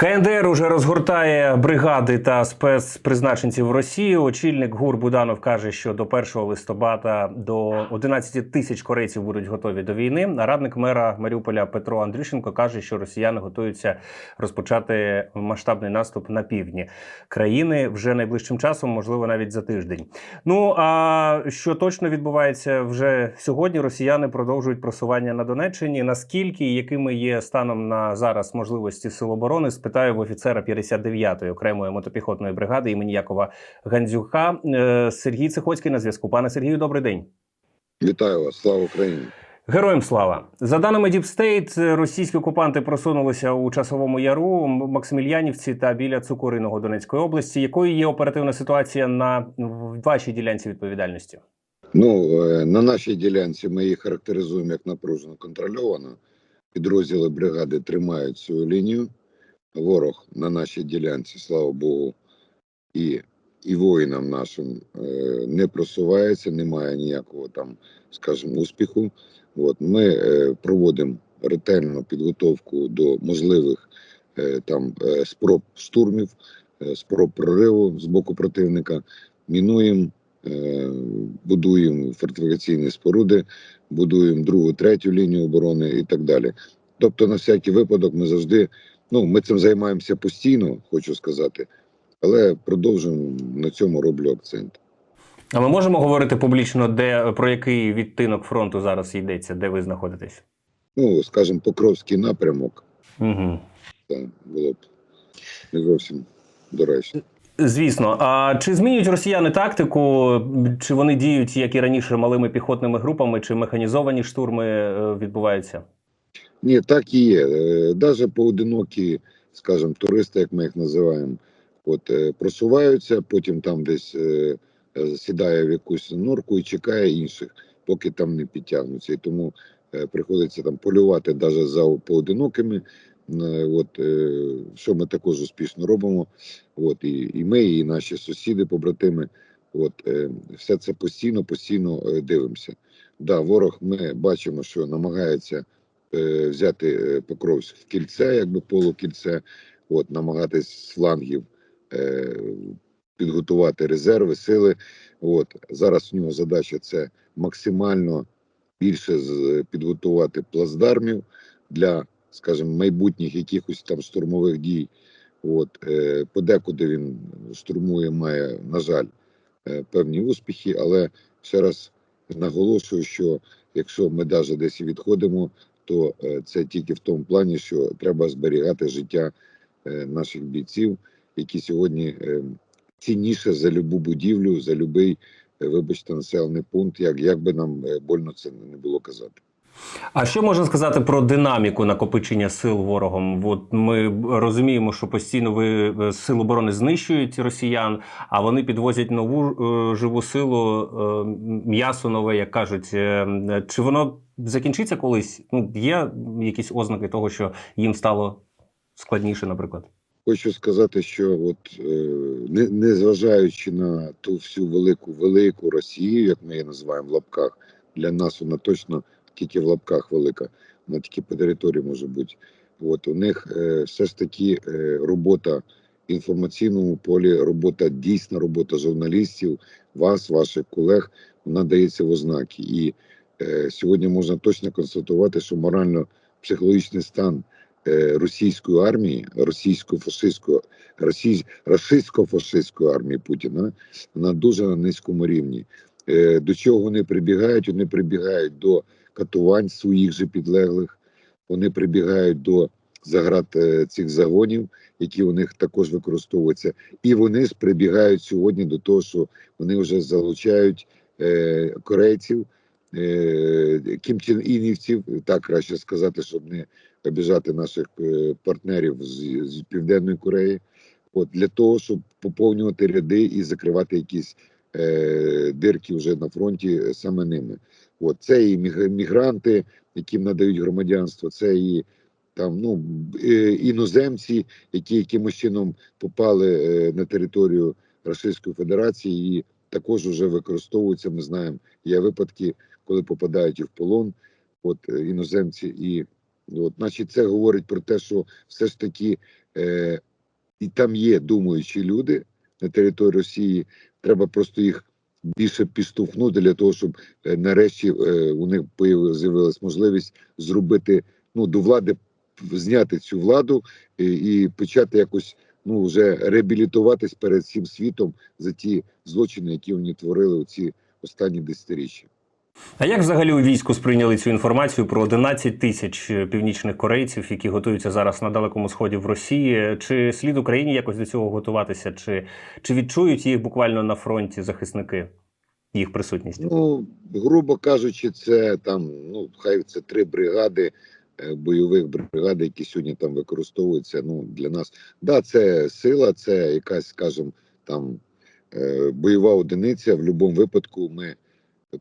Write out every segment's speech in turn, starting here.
КНДР уже розгортає бригади та спецпризначенців в Росії. Очільник ГУР Буданов каже, що до 1 листопада до 11 тисяч корейців будуть готові до війни. А радник мера Маріуполя Петро Андрющенко каже, що росіяни готуються розпочати масштабний наступ на півдні країни вже найближчим часом, можливо, навіть за тиждень. Ну а що точно відбувається вже сьогодні? Росіяни продовжують просування на Донеччині. Наскільки якими є станом на зараз можливості сил оборони? Спитаю в офіцера 59-ї окремої мотопіхотної бригади імені Якова Гандзюка. Е, Сергій Цихоцький на зв'язку. Пане Сергію, добрий день. Вітаю вас, слава Україні. Героям слава за даними Deep State, російські окупанти просунулися у часовому яру Максимільянівці та біля Цукуриного Донецької області. Якою є оперативна ситуація на вашій ділянці відповідальності? Ну е, на нашій ділянці ми її характеризуємо як напружено контрольовано. Підрозділи бригади тримають свою лінію. Ворог на нашій ділянці, слава Богу, і і воїнам нашим е, не просувається, немає ніякого там, скажімо, успіху. От ми е, проводимо ретельну підготовку до можливих е, там спроб штурмів, спроб прориву з боку противника. Мінуємо, будуємо фортифікаційні споруди, будуємо другу, третю лінію оборони і так далі. Тобто, на всякий випадок, ми завжди ну ми цим займаємося постійно, хочу сказати, але продовжуємо на цьому роблю акцент. А ми можемо говорити публічно, де про який відтинок фронту зараз йдеться, де ви знаходитесь? Ну, скажімо, Покровський напрямок, Угу. так, було б не зовсім доречно. Звісно, а чи змінюють росіяни тактику? Чи вони діють як і раніше малими піхотними групами, чи механізовані штурми е, відбуваються? Ні, так і є. Навіть поодинокі, скажімо, туристи, як ми їх називаємо, от е, просуваються, потім там десь е, е, сідає в якусь норку і чекає інших, поки там не підтягнуться. І тому е, приходиться там полювати навіть за поодинокими. Е, От е, що ми також успішно робимо. От і, і ми, і наші сусіди, побратими. От е, все це постійно, постійно е, дивимося. Да, ворог ми бачимо, що намагається е, взяти е, Покровськ в кільце, якби полукільце, от намагатись з флангів е, підготувати резерви, сили. От зараз у нього задача це максимально більше підготувати плацдармів для, скажімо, майбутніх якихось там штурмових дій. От е, подекуди він штурмує, має, на жаль, е, певні успіхи, але ще раз наголошую, що якщо ми навіть десь відходимо, то е, це тільки в тому плані, що треба зберігати життя е, наших бійців, які сьогодні е, цінніше за любу будівлю, за будь-який, вибачте, населений пункт, як, як би нам больно це не було казати. А що можна сказати про динаміку накопичення сил ворогом? От ми розуміємо, що постійно ви е, сил оборони знищують росіян, а вони підвозять нову е, живу силу, е, м'ясо нове, як кажуть. Чи воно закінчиться колись? Ну є якісь ознаки того, що їм стало складніше, наприклад. Хочу сказати, що от не, не зважаючи на ту всю велику велику Росію, як ми її називаємо в лапках, для нас вона точно тільки в лапках велика, вона тільки по території може бути. От у них е, все ж таки е, робота в інформаційному полі, робота дійсна робота журналістів, вас, ваших колег, вона дається в ознаки. І е, сьогодні можна точно констатувати, що морально-психологічний стан е, російської армії, російсько-фашистської, російсь, рашистсько-фашистської армії Путіна на дуже низькому рівні. Е, До чого вони прибігають? Вони прибігають до катувань своїх же підлеглих, вони прибігають до заград е, цих загонів, які у них також використовуються, і вони прибігають сьогодні до того, що вони вже залучають е, корейців, е, кімчен-інівців, так краще сказати, щоб не обіжати наших е, партнерів з, з Південної Кореї, от для того, щоб поповнювати ряди і закривати якісь е, дирки вже на фронті саме ними. От це і міг- мігранти, яким надають громадянство, це і там ну е, іноземці, які якимось чином попали е, на територію Російської Федерації і також вже використовуються. Ми знаємо, є випадки, коли попадають і в полон, от е, іноземці, і От, значить, це говорить про те, що все ж таки е, і там є думаючі люди на території Росії. Треба просто їх більше підштовхнути для того, щоб е, нарешті е, у них з'явилась можливість зробити ну до влади зняти цю владу і, і почати якось ну вже реабілітуватись перед всім світом за ті злочини, які вони творили у ці останні десятиріччя. А як взагалі у війську сприйняли цю інформацію про 11 тисяч е, північних корейців, які готуються зараз на далекому сході в Росії? Чи слід Україні якось до цього готуватися? Чи, чи відчують їх буквально на фронті захисники? Їх присутність? Ну, грубо кажучи, це там, ну, хай це три бригади, е, бойових бригад, які сьогодні там використовуються. Ну, для нас. Да, це сила, це якась, скажімо, там е, бойова одиниця. В будь-якому випадку ми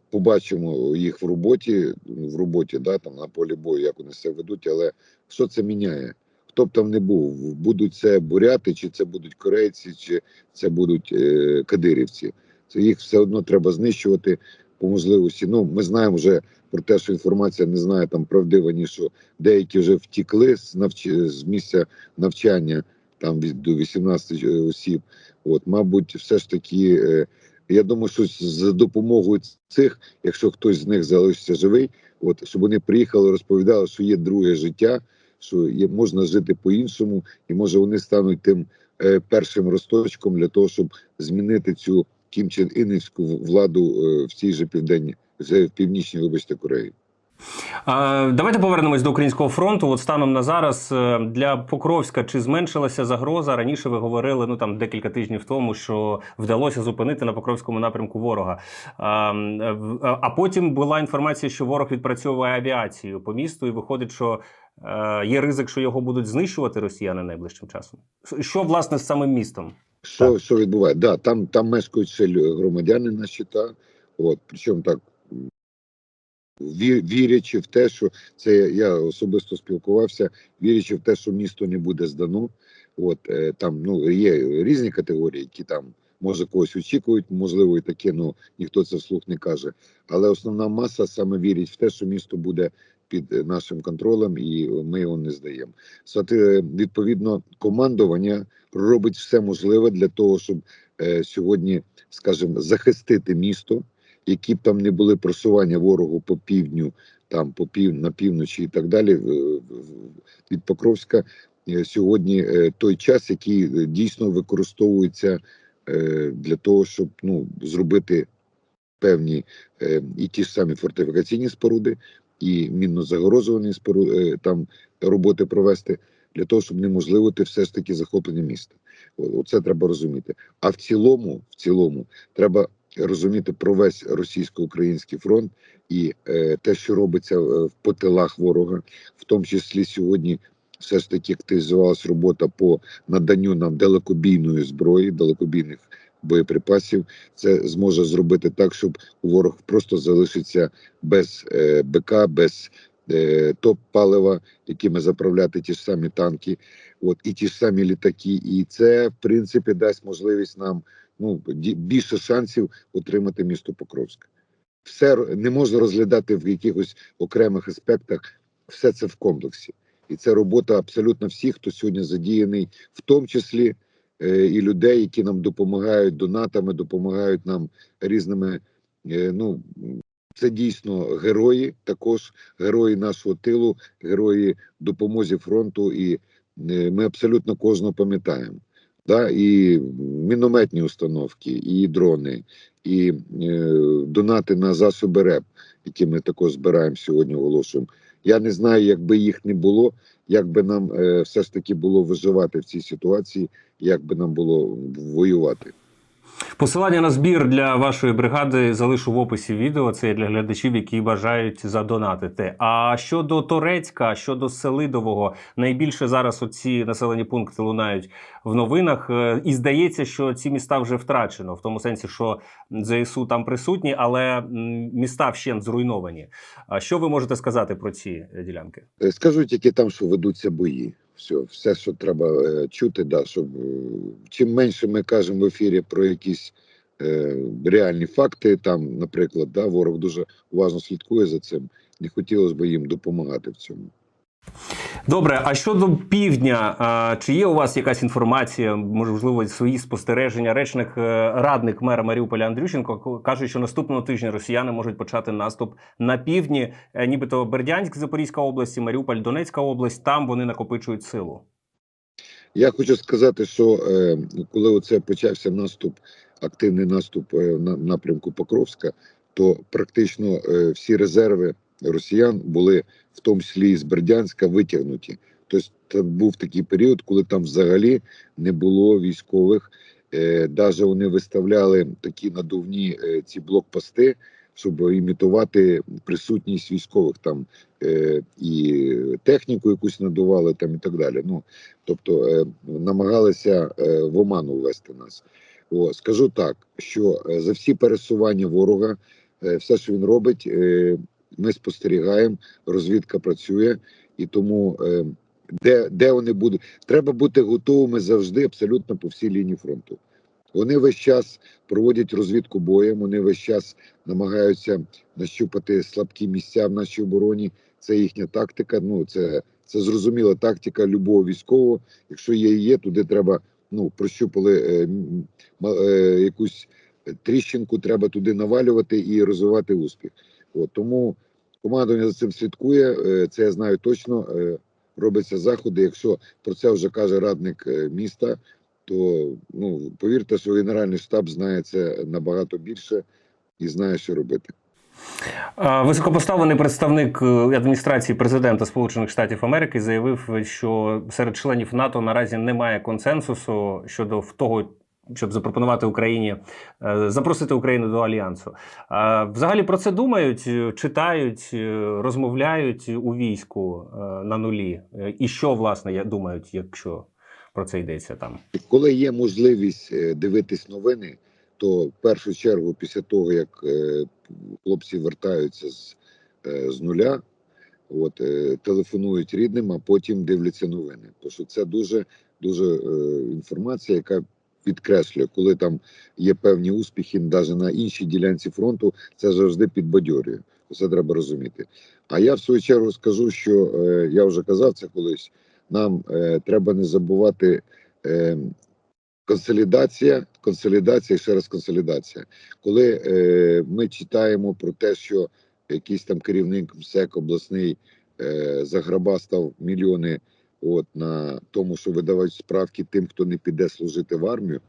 побачимо їх в роботі, в роботі, да, там на полі бою, як вони себе ведуть, але що це міняє? Хто б там не був, будуть це буряти, чи це будуть корейці, чи це будуть е, кадирівці. Це їх все одно треба знищувати по можливості. Ну, ми знаємо вже про те, що інформація не знає там правдива, ні що деякі вже втікли з навч... з місця навчання там від до 18 осіб. От, мабуть, все ж таки, е, я думаю, що з допомогою цих, якщо хтось з них залишиться живий, от щоб вони приїхали, розповідали, що є друге життя, що є можна жити по-іншому, і може вони стануть тим е, першим росточком для того, щоб змінити цю Кім Чен Інівську владу е, в цій же південній, в північній, вибачте, Кореї. Давайте повернемось до українського фронту. От станом на зараз е, для Покровська чи зменшилася загроза? Раніше ви говорили ну там декілька тижнів тому, що вдалося зупинити на Покровському напрямку ворога. А, потім була інформація, що ворог відпрацьовує авіацію по місту, і виходить, що е, є ризик, що його будуть знищувати росіяни найближчим часом. Що власне з самим містом? Що, Так. що відбувається? Да, там, там мешкають ще громадяни на щита. От, причому так вірячи в те, що це я особисто спілкувався, вірячи в те, що місто не буде здано. От е, там ну є різні категорії, які там може когось очікують, можливо, і таке, ну ніхто це вслух не каже. Але основна маса саме вірить в те, що місто буде під е, нашим контролем, і ми його не здаємо. Соти, відповідно, командування робить все можливе для того, щоб е, сьогодні, скажімо, захистити місто, які б там не були просування ворогу по півдню, там по пів на півночі і так далі. Від Покровська е, сьогодні е, той час, який е, дійсно використовується для того, щоб ну зробити певні і ті ж самі фортифікаційні споруди, і мінно-загорожувані споруди там роботи провести для того, щоб неможливити все ж таки захоплення міста. Оце треба розуміти. А в цілому, в цілому, треба розуміти про весь російсько-український фронт і е, те, що робиться е, в по тилах ворога, в тому числі сьогодні. Все ж таки активізувалась робота по наданню нам далекобійної зброї, далекобійних боєприпасів. Це зможе зробити так, щоб ворог просто залишиться без е, БК, без е, топ-палива, якими заправляти ті ж самі танки, от і ті ж самі літаки. І це в принципі дасть можливість нам ну більше шансів отримати місто Покровськ. Все не можна розглядати в якихось окремих аспектах. Все це в комплексі, і це робота абсолютно всіх, хто сьогодні задіяний, в тому числі е, і людей, які нам допомагають донатами, допомагають нам різними. е, ну це дійсно герої, також герої нашого тилу, герої допомозі фронту, і е, ми абсолютно кожного пам'ятаємо. Да, і мінометні установки, і дрони, і е, донати на засоби РЕП, які ми також збираємо сьогодні, оголошуємо. Я не знаю, якби їх не було, як би нам е, все ж таки було виживати в цій ситуації, як би нам було воювати. Посилання на збір для вашої бригади залишу в описі відео. Це для глядачів, які бажають задонатити. А щодо Торецька, щодо Селидового, найбільше зараз оці населені пункти лунають в новинах. Е, І здається, що ці міста вже втрачено, в тому сенсі, що ЗСУ там присутні, але міста вщент зруйновані. А що ви можете сказати про ці е, ділянки? Е, Скажу тільки там, що ведуться бої. Все, все, що треба е, чути, да, щоб е, чим менше ми кажемо в ефірі про якісь е, реальні факти, там, наприклад, да, ворог дуже уважно слідкує за цим. Не хотілося б їм допомагати в цьому. Добре, а щодо півдня, чи є у вас якась інформація, можливо, свої спостереження? Речник е, радник мера Маріуполя Андрющенко каже, що наступного тижня росіяни можуть почати наступ на півдні, Е, нібито Бердянськ, Запорізька область, Маріуполь, Донецька область. Там вони накопичують силу. Я хочу сказати, що е, коли оце почався наступ, активний наступ на напрямку Покровська, то практично всі резерви росіян були в тому числі з Бердянська витягнуті. Тобто це був такий період, коли там взагалі не було військових. Е, Даже вони виставляли такі надувні е, ці блокпости, щоб імітувати присутність військових там е, і техніку якусь надували там і так далі. Ну тобто е, намагалися е, в оману ввести нас. О, скажу так, що е, за всі пересування ворога, е, все, що він робить, е, ми спостерігаємо, розвідка працює, і тому е, де, де вони будуть, треба бути готовими завжди, абсолютно по всій лінії фронту. Вони весь час проводять розвідку боєм, вони весь час намагаються нащупати слабкі місця в нашій обороні. Це їхня тактика. Ну це, це зрозуміла тактика любого військового. Якщо є є, туди треба ну прощупали е, ма- е, якусь тріщинку, треба туди навалювати і розвивати успіх. От тому командування за цим слідкує. е, Це я знаю точно. е, Робляться заходи. Якщо про це вже каже радник е, міста, то ну повірте, що Генеральний штаб знає це набагато більше і знає, що робити. Високопоставлений представник адміністрації президента Сполучених Штатів Америки заявив, що серед членів НАТО наразі немає консенсусу щодо того, щоб запропонувати Україні е, запросити Україну до альянсу. Взагалі про це думають, е, читають, е, розмовляють у війську на нулі. І що власне думають, якщо про це йдеться там? Коли є можливість дивитись новини, то в першу чергу, після того як хлопці вертаються з, з нуля, от е, телефонують рідним, а потім дивляться новини. Тому що це дуже дуже е, інформація, яка підкреслює, коли там є певні успіхи, навіть на іншій ділянці фронту, це завжди підбадьорює. Це треба розуміти. А я в свою чергу скажу, що е, я вже казав це колись. Нам е, треба не забувати. Е, Консолідація, консолідація, і ще раз консолідація. Коли е, ми читаємо про те, що якийсь там керівник МСЕК обласний е, заграбастав мільйони от, на тому, що видавають справки тим, хто не піде служити в армію.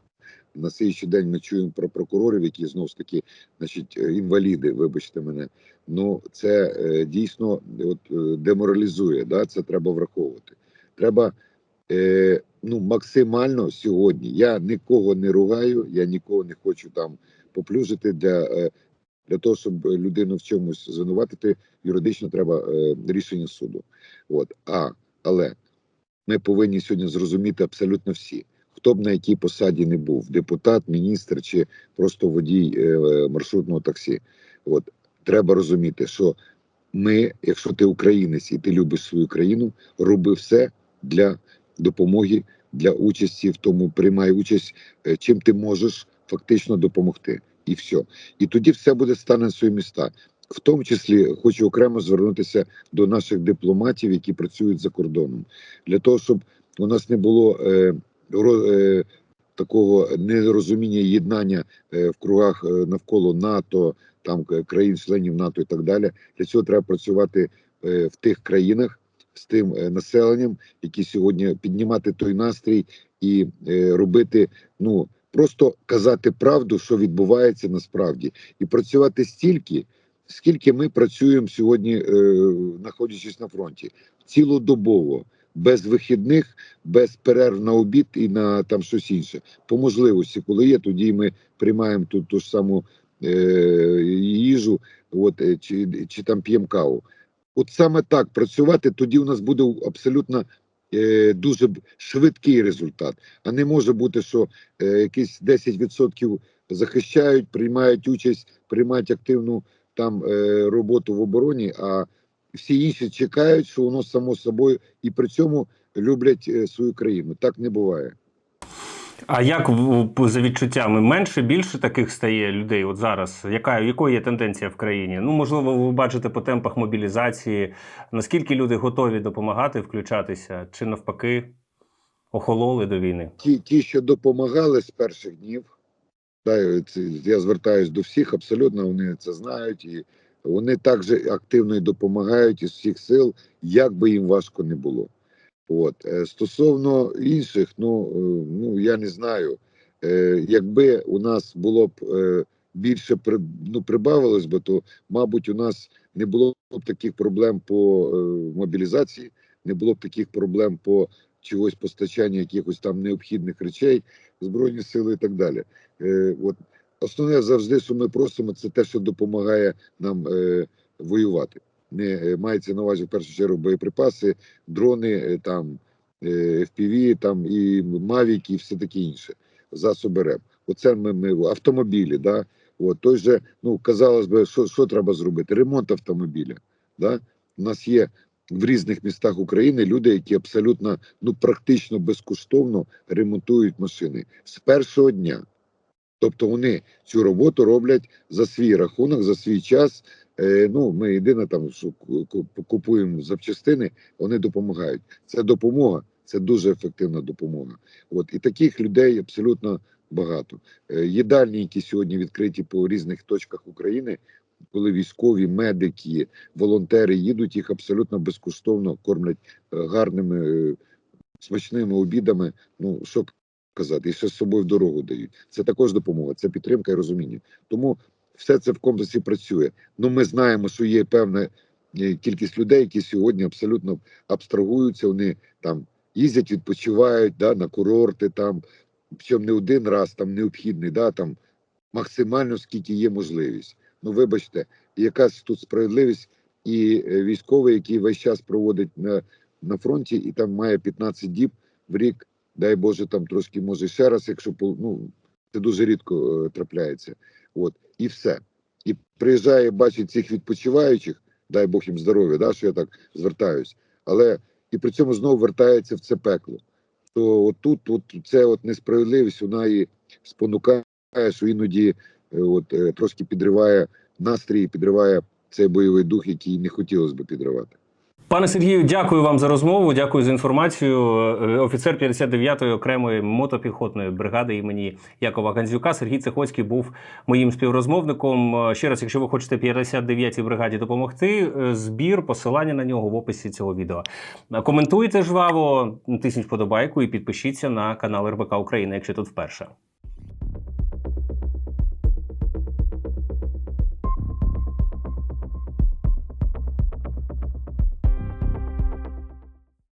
На слідчий день ми чуємо про прокурорів, які знову ж таки, значить, е, інваліди, вибачте мене. Ну це е, дійсно от, е, деморалізує. Да? Це треба враховувати. Треба е, ну, максимально сьогодні. Я нікого не ругаю, я нікого не хочу там поплюжити для, е, для того, щоб людину в чомусь звинуватити, юридично треба е, рішення суду. От. А, але ми повинні сьогодні зрозуміти абсолютно всі, хто б на якій посаді не був: депутат, міністр чи просто водій е, маршрутного таксі. От. Треба розуміти, що ми, якщо ти українець і ти любиш свою країну, роби все для допомоги, для участі в тому, приймай участь, е, чим ти можеш фактично допомогти, і все. І тоді все буде стане на свої міста. В тому числі хочу окремо звернутися до наших дипломатів, які працюють за кордоном, для того, щоб у нас не було е, е, такого нерозуміння єднання е, в кругах е, навколо НАТО, там е, країн-членів НАТО і так далі. Для цього треба працювати е, в тих країнах з тим е, населенням, які сьогодні піднімати той настрій і е, робити, ну просто казати правду, що відбувається насправді, і працювати стільки, скільки ми працюємо сьогодні, е, знаходячись на фронті, цілодобово. Без вихідних, без перерв на обід і на там щось інше. По можливості, коли є, тоді ми приймаємо ту, ту ж саму е, їжу, от, е, чи, чи там п'ємо каву. От саме так працювати, тоді у нас буде абсолютно е, дуже швидкий результат. А не може бути, що е, якісь 10% захищають, приймають участь, приймають активну там е, роботу в обороні, а всі інші чекають, що воно само собою, і при цьому люблять е, свою країну. Так не буває. А як за відчуттями менше, більше таких стає людей? От зараз яка якою є тенденція в країні? Ну можливо, ви бачите по темпах мобілізації, наскільки люди готові допомагати, включатися, чи навпаки охололи до війни? ті, ті, що допомагали з перших днів, я звертаюсь до всіх, абсолютно вони це знають, і вони також активно і допомагають із всіх сил, як би їм важко не було. От. Е, Стосовно інших, ну, е, ну я не знаю, Е, якби у нас було б більше ну, прибавилось би, то, мабуть, у нас не було б таких проблем по мобілізації, не було б таких проблем по чогось постачання якихось там необхідних речей, збройні сили і так далі. Е, от основне завжди, що ми просимо, це те, що допомагає нам е, воювати. Не е, мається на увазі в першу чергу боєприпаси, дрони, е, там е, FPV, там і Mavic, і все таке інше. Засоби РЕП. Оце ми, ми автомобілі, да. От той же, ну казалось би, що, що треба зробити? Ремонт автомобіля. Да? У нас є в різних містах України люди, які абсолютно ну практично безкоштовно ремонтують машини з першого дня. Тобто вони цю роботу роблять за свій рахунок, за свій час. Е, ну, ми єдине там, що ку- ку- купуємо запчастини, вони допомагають. Це допомога, це дуже ефективна допомога. От і таких людей абсолютно багато. Е, їдальні, які сьогодні відкриті по різних точках України, коли військові, медики, волонтери їдуть, їх абсолютно безкоштовно кормлять е, гарними е, смачними обідами. Ну що казати, і ще з собою в дорогу дають. Це також допомога, це підтримка і розуміння. Тому все це в комплексі працює. Ну ми знаємо, що є певна е, кількість людей, які сьогодні абсолютно абстрагуються. Вони там їздять, відпочивають да, на курорти, там причому не один раз там необхідний, да, там максимально скільки є можливість. Ну вибачте, якась тут справедливість і е, військовий, який весь час проводить на, на фронті, і там має 15 діб в рік, дай Боже, там трошки може ще раз, якщо ну, це дуже рідко е, трапляється. От і все. І приїжджає, бачить цих відпочиваючих, дай Бог їм здоров'я, да, що я так звертаюсь, але і при цьому знову вертається в це пекло. То от тут, от це от несправедливість, вона і спонукає, що іноді е, от е, трошки підриває настрій, підриває цей бойовий дух, який не хотілося б підривати. Пане Сергію, дякую вам за розмову. Дякую за інформацію. Е, Офіцер 59-ї окремої мотопіхотної бригади імені Якова Гандзюка Сергій Цехоцький був моїм співрозмовником. Е, Ще раз, якщо ви хочете 59-й бригаді допомогти, е, збір, посилання на нього в описі цього відео. Е, Коментуйте жваво, тисніть вподобайку і підпишіться на канал РБК Україна, якщо тут вперше.